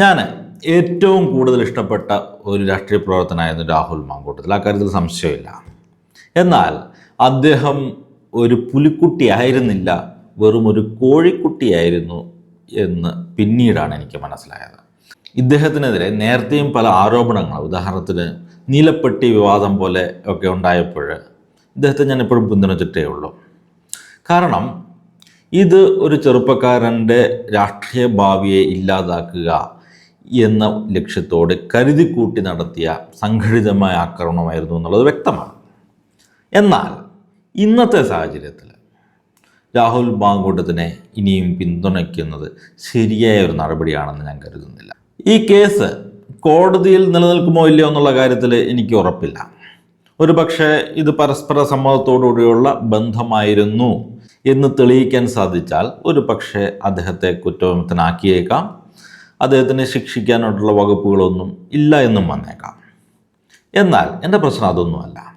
ഞാൻ ഏറ്റവും കൂടുതൽ ഇഷ്ടപ്പെട്ട ഒരു രാഷ്ട്രീയ പ്രവർത്തനമായിരുന്നു രാഹുൽ മാങ്കൂട്ടത്തിൽ. ആ കാര്യത്തിൽ സംശയമില്ല. എന്നാൽ അദ്ദേഹം ഒരു പുലിക്കുട്ടി ആയിരുന്നില്ല വെറും ഒരു കോഴിക്കുട്ടിയായിരുന്നു എന്ന് പിന്നീടാണ് എനിക്ക് മനസ്സിലായത്. ഇദ്ദേഹത്തിനെതിരെ നേരത്തെയും പല ആരോപണങ്ങൾ ഉദാഹരണത്തിന് നീലപ്പെട്ടി വിവാദം പോലെ ഒക്കെ ഉണ്ടായപ്പോൾ ഇദ്ദേഹത്തെ ഞാൻ എപ്പോഴും പിന്തുണച്ചിട്ടേ ഉള്ളൂ. കാരണം ഇത് ഒരു ചെറുപ്പക്കാരന്റെ രാഷ്ട്രീയ ഭാവിയെ ഇല്ലാതാക്കുക എന്ന ലക്ഷ്യത്തോടെ കരുതിക്കൂട്ടി നടത്തിയ സംഘടിതമായ ആക്രമണമായിരുന്നു എന്നുള്ളത് വ്യക്തമാണ്. എന്നാൽ ഇന്നത്തെ സാഹചര്യത്തിൽ രാഹുൽ ബാങ്കൂട്ടത്തിനെ ഇനിയും പിന്തുണയ്ക്കുന്നത് ശരിയായ ഒരു നടപടിയാണെന്ന് ഞാൻ കരുതുന്നില്ല. ഈ കേസ് കോടതിയിൽ നിലനിൽക്കുമോ ഇല്ലയോ എന്നുള്ള കാര്യത്തിൽ എനിക്ക് ഉറപ്പില്ല. ഒരു പക്ഷേ ഇത് പരസ്പര സമ്മതത്തോടുകൂടിയുള്ള ബന്ധമായിരുന്നു എന്ന് തെളിയിക്കാൻ സാധിച്ചാൽ ഒരു പക്ഷേ അദ്ദേഹത്തെ കുറ്റവിമുക്തനാക്കിയേക്കാം. അദ്ദേഹത്തിനെ ശിക്ഷിക്കാനായിട്ടുള്ള വകുപ്പുകളൊന്നും ഇല്ല എന്നും വന്നേക്കാം. എന്നാൽ എന്റെ പ്രശ്നം അതൊന്നുമല്ല.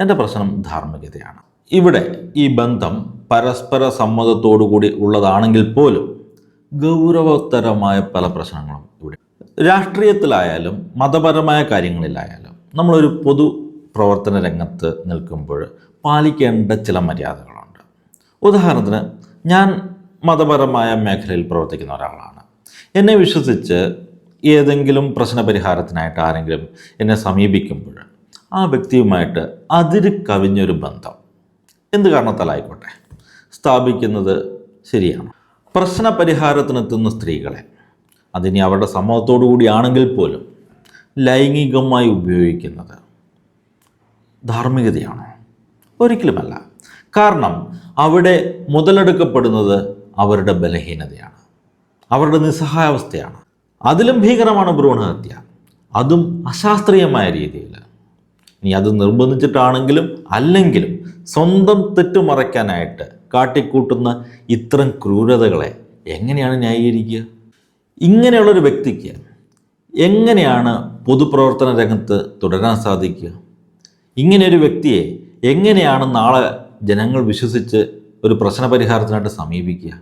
എന്റെ പ്രശ്നം ധാർമ്മികതയാണ്. ഇവിടെ ഈ ബന്ധം പരസ്പര സമ്മതത്തോടുകൂടി ഉള്ളതാണെങ്കിൽ പോലും ഗൗരവതരമായ പല പ്രശ്നങ്ങളും ഇവിടെ. രാഷ്ട്രീയത്തിലായാലും മതപരമായ കാര്യങ്ങളിലായാലും നമ്മളൊരു പൊതു പ്രവർത്തന രംഗത്ത് നിൽക്കുമ്പോൾ പാലിക്കേണ്ട ചില മര്യാദകളുണ്ട്. ഉദാഹരണത്തിന് ഞാൻ മതപരമായ മേഖലയിൽ പ്രവർത്തിക്കുന്ന ഒരാളാണ്. എന്നെ വിശ്വസിച്ച് ഏതെങ്കിലും പ്രശ്നപരിഹാരത്തിനായിട്ട് ആരെങ്കിലും എന്നെ സമീപിക്കുമ്പോൾ ആ വ്യക്തിയുമായിട്ട് അതിര് കവിഞ്ഞൊരു ബന്ധം. എന്ത് കാരണത്താലായിക്കോട്ടെ? സ്ഥാപിക്കുന്നത് ശരിയാണ്. പ്രശ്നപരിഹാരത്തിനെത്തുന്ന സ്ത്രീകളെ അതിനി അവരുടെ സമ്മതത്തോടു കൂടിയാണെങ്കിൽ പോലും ലൈംഗികമായി ഉപയോഗിക്കുന്നത് ധാർമ്മികതയാണോ? ഒരിക്കലുമല്ല. കാരണം അവിടെ മുതലെടുക്കപ്പെടുന്നത് അവരുടെ ബലഹീനതയാണ്. അവരുടെ നിസ്സഹായാവസ്ഥയാണ്. അതിലും ഭീകരമാണ് ഭ്രൂണഹത്യ. അതും അശാസ്ത്രീയമായ രീതിയിൽ. ഇനി അത് നിർബന്ധിച്ചിട്ടാണെങ്കിലും അല്ലെങ്കിലും സ്വന്തം തെറ്റ് മറയ്ക്കാനായിട്ട് കാട്ടിക്കൂട്ടുന്ന ഇത്തരം ക്രൂരതകളെ എങ്ങനെയാണ് ന്യായീകരിക്കുക? ഇങ്ങനെയുള്ളൊരു വ്യക്തിക്ക് എങ്ങനെയാണ് പൊതുപ്രവർത്തന രംഗത്ത് തുടരാൻ സാധിക്കുക? ഇങ്ങനെയൊരു വ്യക്തിയെ എങ്ങനെയാണ് നാളെ ജനങ്ങൾ വിശ്വസിച്ച് ഒരു പ്രശ്നപരിഹാരത്തിനായിട്ട് സമീപിക്കുക?